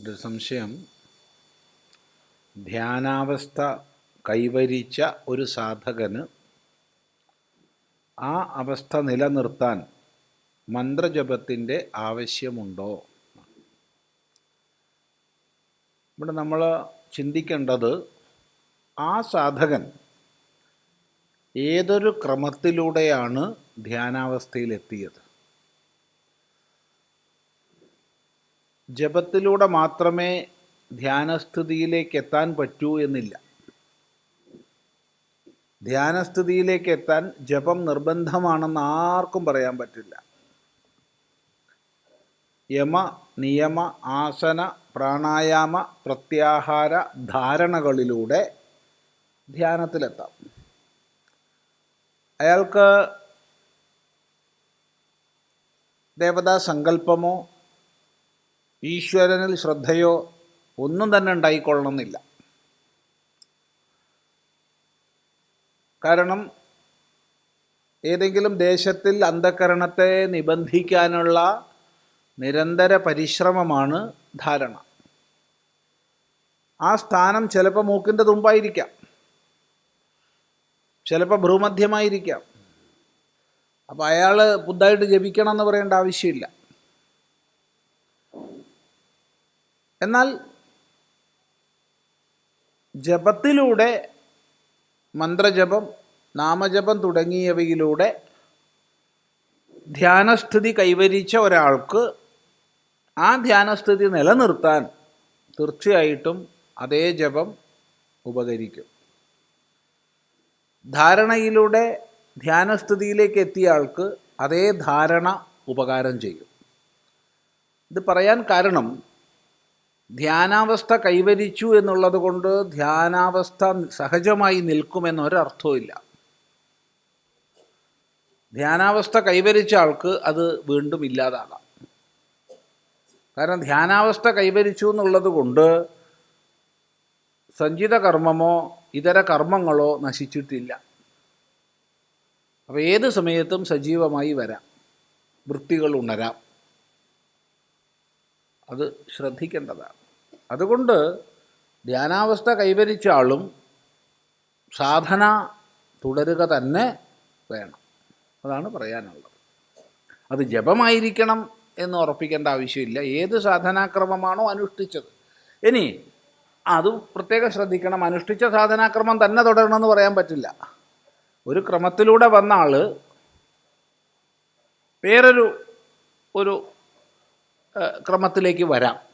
ഒരു സംശയം. ധ്യാനാവസ്ഥ കൈവരിച്ച ഒരു സാധകന് ആ അവസ്ഥ നിലനിർത്താൻ മന്ത്രജപത്തിന്റെ ആവശ്യമുണ്ടോ? ഇവിടെ നമ്മൾ ചിന്തിക്കേണ്ടത് ആ സാധകൻ ഏതൊരു ക്രമത്തിലൂടെയാണ് ധ്യാനാവസ്ഥയിലെത്തിയത്? ജപത്തിലൂടെ മാത്രമേ ധ്യാനസ്ഥിതിയിലേക്ക് എത്താൻ പറ്റൂ എന്നില്ല. ധ്യാനസ്ഥിതിയിലേക്ക് എത്താൻ ജപം നിർബന്ധമാണെന്ന് ആർക്കും പറയാൻ പറ്റില്ല. യമ നിയമ ആസന പ്രാണായാമ പ്രത്യാഹാര ധാരണകളിലൂടെ ധ്യാനത്തിലെത്താം. അയാൾക്ക് ദേവതാ സങ്കല്പമോ ഈശ്വരനിൽ ശ്രദ്ധയോ ഒന്നും തന്നെ ഉണ്ടായിക്കൊള്ളണമെന്നില്ല. കാരണം ഏതെങ്കിലും ദേശത്തിൽ അന്ധകരണത്തെ നിബന്ധിക്കാനുള്ള നിരന്തര പരിശ്രമമാണ് ധാരണ. ആ സ്ഥാനം ചിലപ്പോൾ മൂക്കിന്റെ തുമ്പായിരിക്കാം. ചിലപ്പോൾ ഭ്രൂമധ്യമായിരിക്കാം. അപ്പോൾ അയാൾ പുതുതായിട്ട് ജപിക്കണം എന്ന് പറയേണ്ട ആവശ്യമില്ല. എന്നാൽ ജപത്തിലൂടെ മന്ത്രജപം നാമജപം തുടങ്ങിയവയിലൂടെ ധ്യാനസ്ഥിതി കൈവരിച്ച ഒരാൾക്ക് ആ ധ്യാനസ്ഥിതി നിലനിർത്താൻ തീർച്ചയായിട്ടും അതേ ജപം ഉപകരിക്കും. ധാരണയിലൂടെ ധ്യാനസ്ഥിതിയിലേക്ക് എത്തിയ ആൾക്ക് അതേ ധാരണ ഉപകാരം ചെയ്യും. ഇത് പറയാൻ കാരണം ധ്യാനാവസ്ഥ കൈവരിച്ചു എന്നുള്ളത് കൊണ്ട് ധ്യാനാവസ്ഥ സഹജമായി നിൽക്കുമെന്നൊരർത്ഥവുമില്ല. ധ്യാനാവസ്ഥ കൈവരിച്ച ആൾക്ക് അത് വീണ്ടും ഇല്ലാതാകാം. കാരണം ധ്യാനാവസ്ഥ കൈവരിച്ചു എന്നുള്ളത് കൊണ്ട് സഞ്ചിത കർമ്മമോ ഇതര കർമ്മങ്ങളോ നശിച്ചിട്ടില്ല. അപ്പോൾ ഏത് സമയത്തും സജീവമായി വരാം. വൃത്തികൾ ഉണരാം. അത് ശ്രദ്ധിക്കേണ്ടതാണ്. അതുകൊണ്ട് ധ്യാനാവസ്ഥ കൈവരിച്ച ആളും സാധന തുടരുക തന്നെ വേണം. അതാണ് പറയാനുള്ളത്. അത് ജപമായിരിക്കണം എന്ന് ഉറപ്പിക്കേണ്ട ആവശ്യമില്ല. ഏത് സാധനാക്രമമാണോ അനുഷ്ഠിച്ചത്. ഇനി അത് പ്രത്യേകം ശ്രദ്ധിക്കണം. അനുഷ്ഠിച്ച സാധനാക്രമം തന്നെ തുടരണമെന്ന് പറയാൻ പറ്റില്ല. ഒരു ക്രമത്തിലൂടെ വന്ന ആൾ വേറൊരു ഒരു ക്രമത്തിലേക്ക് വരാം.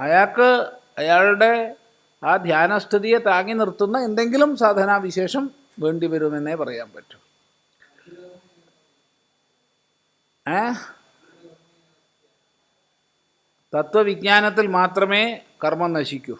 അയാൾക്ക് അയാളുടെ ആ ധ്യാനസ്ഥിതിയെ താങ്ങി നിർത്തുന്ന എന്തെങ്കിലും സാധനാവിശേഷം വേണ്ടി വരുമെന്നേ പറയാൻ പറ്റൂ. ഏ? തത്വവിജ്ഞാനത്തിൽ മാത്രമേ കർമ്മം നശിക്കൂ.